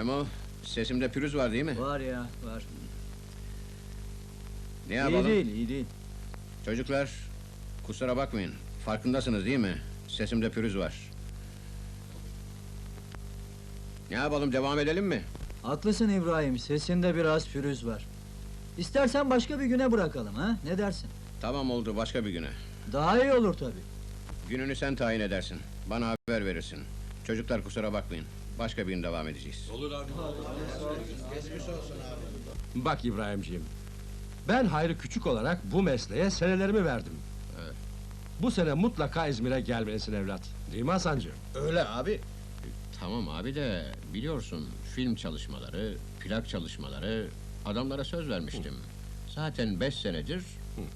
Memo, sesimde pürüz var değil mi? Var ya, var. Ne İyi yapalım? değil, iyi değil. Çocuklar, kusura bakmayın. Farkındasınız değil mi? Sesimde pürüz var. Ne yapalım, devam edelim mi? Haklısın İbrahim, sesinde biraz pürüz var. İstersen başka bir güne bırakalım ha, ne dersin? Tamam oldu, başka bir güne. Daha iyi olur tabii. Gününü sen tayin edersin. Bana haber verirsin. Çocuklar kusura bakmayın. Başka bir gün devam edeceğiz. Bak İbrahimciğim, ben Hayrı Küçük olarak bu mesleğe senelerimi verdim. Evet. Bu sene mutlaka İzmir'e gelmelisin evlat. Değil mi Hasancığım? Öyle abi. Tamam abi de biliyorsun film çalışmaları, plak çalışmaları adamlara söz vermiştim. Zaten beş senedir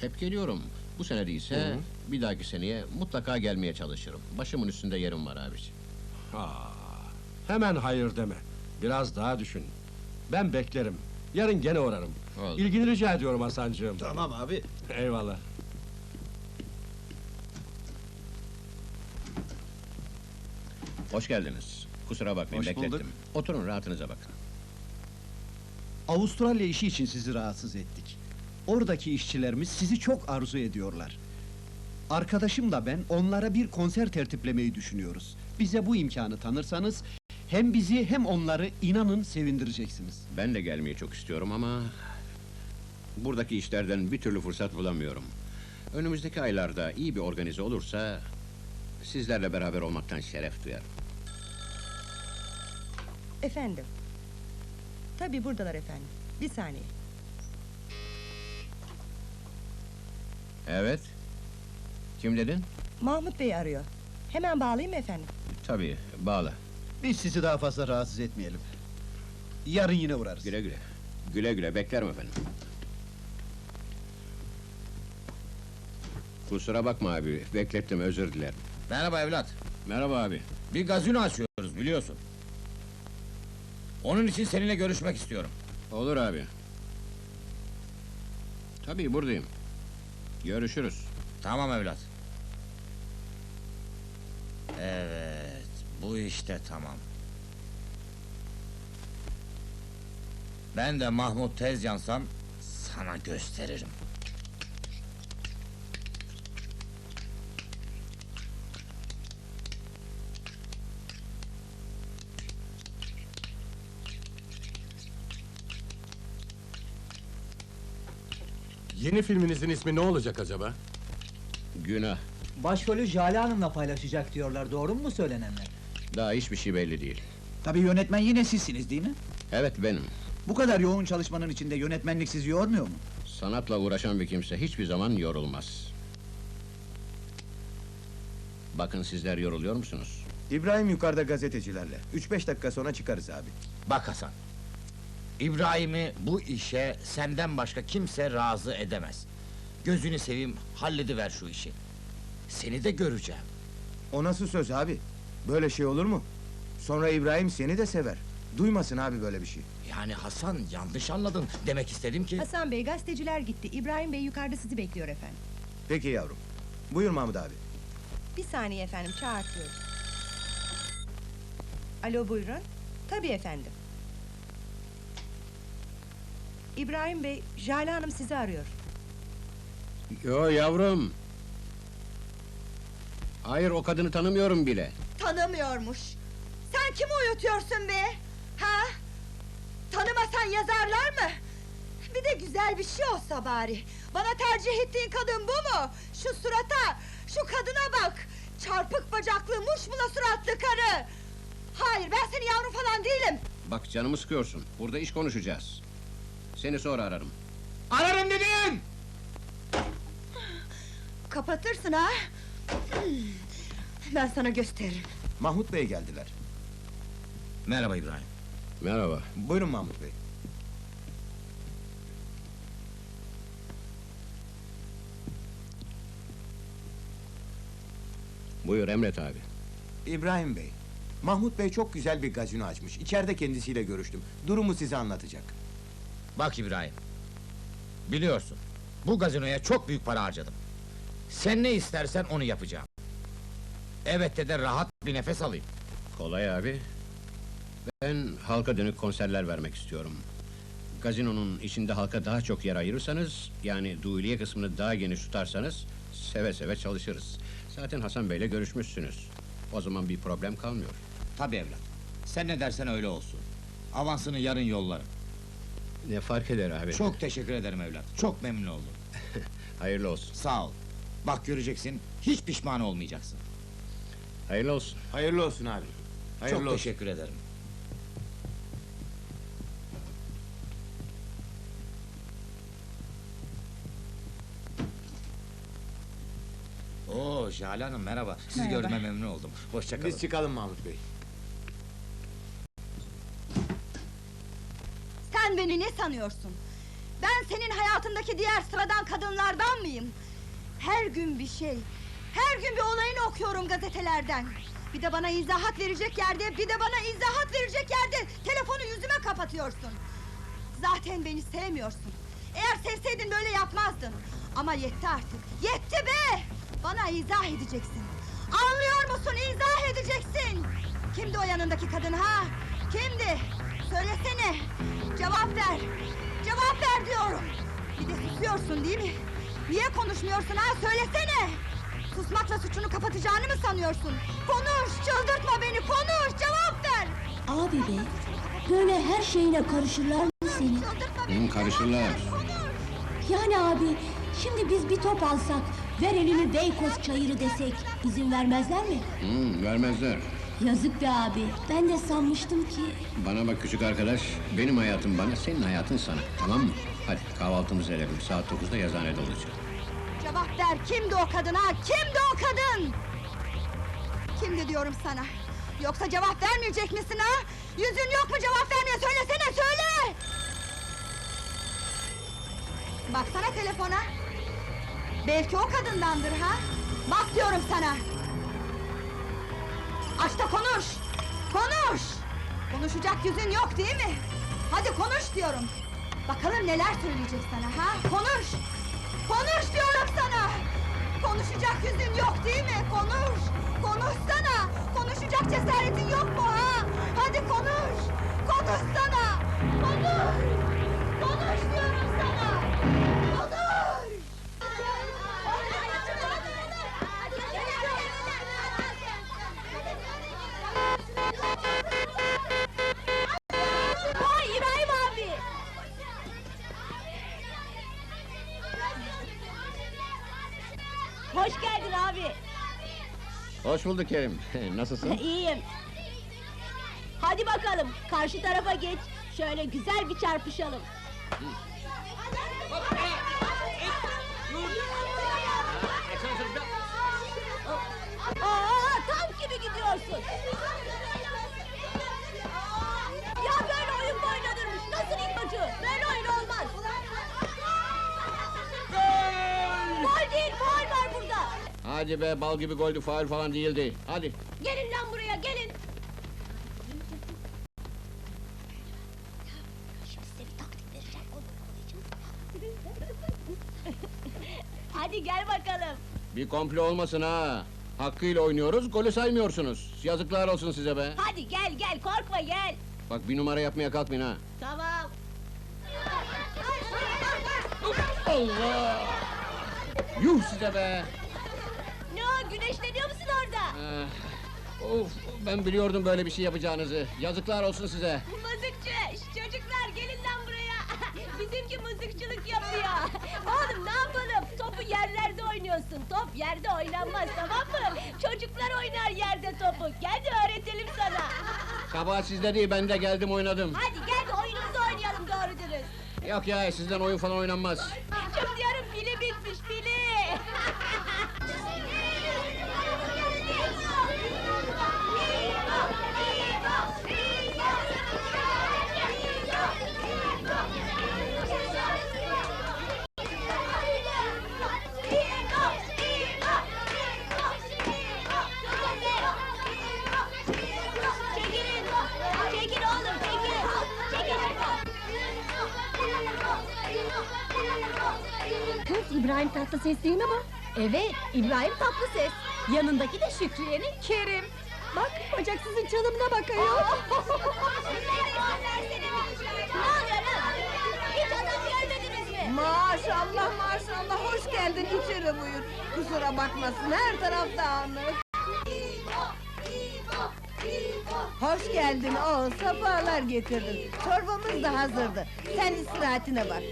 hep geliyorum. Bu sene değilse bir dahaki seneye mutlaka gelmeye çalışırım. Başımın üstünde yerim var abiciğim. Aa, hemen hayır deme. Biraz daha düşün. Ben beklerim. Yarın gene uğrarım. Oldu. İlgini rica ediyorum Hasancığım. Tamam abi. Eyvallah. Hoş geldiniz. Kusura bakmayın Hoş beklettim. bulduk. Oturun rahatınıza bakın. Avustralya işi için sizi rahatsız ettik. Oradaki işçilerimiz sizi çok arzu ediyorlar. Arkadaşım da ben onlara bir konser tertiplemeyi düşünüyoruz. Bize bu imkanı tanırsanız hem bizi hem onları inanın sevindireceksiniz. Ben de gelmeyi çok istiyorum ama... ...buradaki işlerden bir türlü fırsat bulamıyorum. Önümüzdeki aylarda iyi bir organize olursa... ...sizlerle beraber olmaktan şeref duyarım. Efendim. Tabii buradalar efendim. Bir saniye. Evet. Kim dedin? Mahmut Bey arıyor. Hemen bağlayayım mı efendim? Tabii, bağla. Biz sizi daha fazla rahatsız etmeyelim. Yarın yine uğrarız. Güle güle. Güle güle, beklerim efendim. Kusura bakma abi, beklettim, özür dilerim. Merhaba evlat. Merhaba abi. Bir gazino açıyoruz biliyorsun. Onun için seninle görüşmek istiyorum. Olur abi. Tabii, buradayım. Görüşürüz. Tamam evlat. Evet, bu işte tamam. Ben de Mahmut Tezcansam sana gösteririm. Yeni filminizin ismi ne olacak acaba? Günah. Başrolü Jale Hanım'la paylaşacak diyorlar, doğru mu söylenenler? Daha hiçbir şey belli değil. Tabii yönetmen yine sizsiniz değil mi? Evet, benim. Bu kadar yoğun çalışmanın içinde yönetmenlik sizi yormuyor mu? Sanatla uğraşan bir kimse hiçbir zaman yorulmaz. Bakın sizler yoruluyor musunuz? İbrahim yukarıda gazetecilerle. 3-5 dakika sonra çıkarız abi. Bak Hasan. İbrahim'i bu işe senden başka kimse razı edemez. Gözünü seveyim, hallediver şu işi. Seni de göreceğim. O nasıl söz abi? Böyle şey olur mu? Sonra İbrahim seni de sever. Duymasın abi böyle bir şey. Yani Hasan yanlış anladın. Demek istedim ki... Hasan Bey gazeteciler gitti. İbrahim Bey yukarıda sizi bekliyor efendim. Peki yavrum. Buyur Mahmut abi. Bir saniye efendim çağırtıyorum. Alo buyurun. Tabii efendim. İbrahim Bey, Jale Hanım sizi arıyor. Yo yavrum. Hayır, o kadını tanımıyorum bile. Tanımıyormuş. Sen kimi uyutuyorsun be? Ha? Tanımasan yazarlar mı? Bir de güzel bir şey olsa bari. Bana tercih ettiğin kadın bu mu? Şu surata, şu kadına bak. Çarpık bacaklı, muşmula suratlı karı. Hayır, ben senin yavrum falan değilim. Bak canımı sıkıyorsun. Burada iş konuşacağız. Seni sonra ararım. Ararım dedim! Kapatırsın ha? Ben sana gösteririm. Mahmut Bey geldiler. Merhaba İbrahim. Merhaba. Buyurun Mahmut Bey. Buyur Emret abi. İbrahim Bey. Mahmut Bey çok güzel bir gazino açmış. İçeride kendisiyle görüştüm. Durumu size anlatacak. Bak İbrahim. Biliyorsun, bu gazinoya çok büyük para harcadım. Sen ne istersen onu yapacağım. Evet de de rahat bir nefes alayım. Kolay abi. Ben halka dönük konserler vermek istiyorum. Gazinonun içinde halka daha çok yer ayırırsanız, yani duiliye kısmını daha geniş tutarsanız, seve seve çalışırız. Zaten Hasan Bey'le görüşmüşsünüz. O zaman bir problem kalmıyor. Tabii evlat. Sen ne dersen öyle olsun. Avansını yarın yollarım. Ne fark eder abi? Çok teşekkür ederim evlat. Çok memnun oldum. Hayırlı olsun. Sağ ol. Bak göreceksin, hiç pişman olmayacaksın. Hayırlı olsun. Hayırlı olsun abi. Hayırlı Çok olsun. teşekkür ederim. Oo Jale Hanım merhaba. Sizi Merhaba. gördüğüme memnun oldum. Hoşça kalın. Biz çıkalım Mahmut Bey. Sen beni ne sanıyorsun? Ben senin hayatındaki diğer sıradan kadınlardan mıyım? Her gün bir şey, her gün bir olayını okuyorum gazetelerden. Bir de bana izahat verecek yerde, bir de bana izahat verecek yerde telefonu yüzüme kapatıyorsun. Zaten beni sevmiyorsun. Eğer sevseydin böyle yapmazdın. Ama yetti artık, yetti be! Bana izah edeceksin. Anlıyor musun? İzah edeceksin. Kimdi o yanındaki kadın ha? Kimdi? Söylesene. Cevap ver. Cevap ver diyorum. Bir de susuyorsun değil mi? Niye konuşmuyorsun ha? Söylesene. Susmakla suçunu kapatacağını mı sanıyorsun? Konuş, çıldırtma beni, konuş, cevap ver. Abi be, böyle her şeyine karışırlar mı seni? Çıldırtma Hı, beni, karışırlar. Yani abi, şimdi biz bir top alsak, ver elini Beykoz çayırı desek, izin vermezler mi? Hı, vermezler. Yazık be abi, ben de sanmıştım ki... Bana bak küçük arkadaş, benim hayatım bana, senin hayatın sana. Tamam mı? Hadi kahvaltımızı edelim. Saat 9'da yazıhanede olacak. Cevap ver, kimdi o kadın ha? Kimdi o kadın? Kimdi diyorum sana? Yoksa cevap vermeyecek misin ha? Yüzün yok mu cevap vermeye? Söylesene, söyle! Baksana telefona. Belki o kadındandır ha? Bak diyorum sana. Aç da konuş! Konuş! Konuşacak yüzün yok değil mi? Hadi konuş diyorum. Bakalım neler söyleyecek sana ha? Konuş! Konuş diyorum sana! Konuşacak yüzün yok değil mi? Konuş! Konuşsana! Konuşacak cesaretin yok Hoş geldin abi. Hoş bulduk Kerim. Nasılsın? İyiyim. Hadi bakalım, karşı tarafa geç. Şöyle güzel bir çarpışalım. Hadi be, bal gibi goldü, faul falan değildi. Hadi. Gelin lan buraya, gelin. Hadi gel bakalım. Bir komplo olmasın ha. Hakkıyla oynuyoruz, golü saymıyorsunuz. Yazıklar olsun size be. Hadi gel gel, korkma gel. Bak bir numara yapmaya kalkmayın ha. Tamam. Allah! Yuh size be! Ne o, güneşleniyor musun orada? Ah, of, ben biliyordum böyle bir şey yapacağınızı. Yazıklar olsun size. Mızıkçı, çocuklar gelin lan buraya. Bizimki mızıkçılık yapıyor. Oğlum ne yapalım? Topu yerlerde oynuyorsun. Top yerde oynanmaz tamam mı? Çocuklar oynar yerde topu. Gel de öğretelim sana. Kabahat sizde değil, ben de geldim oynadım. Hadi gel de oyunumuzu oynayalım doğru dürüst. Yok ya, sizden oyun falan oynanmaz. Kız İbrahim Tatlıses değil mi bu? Evet, İbrahim Tatlıses. Yanındaki de Şükriye'nin Kerim. Bak bacaksızın çalımına mi? Maşallah maşallah hoş geldin içeri buyur. Kusura bakmasın her taraf dağınık. Hoş geldin oğul, sefalar getirdin. Çorbamız da hazırdı. Sen istirahatine bak.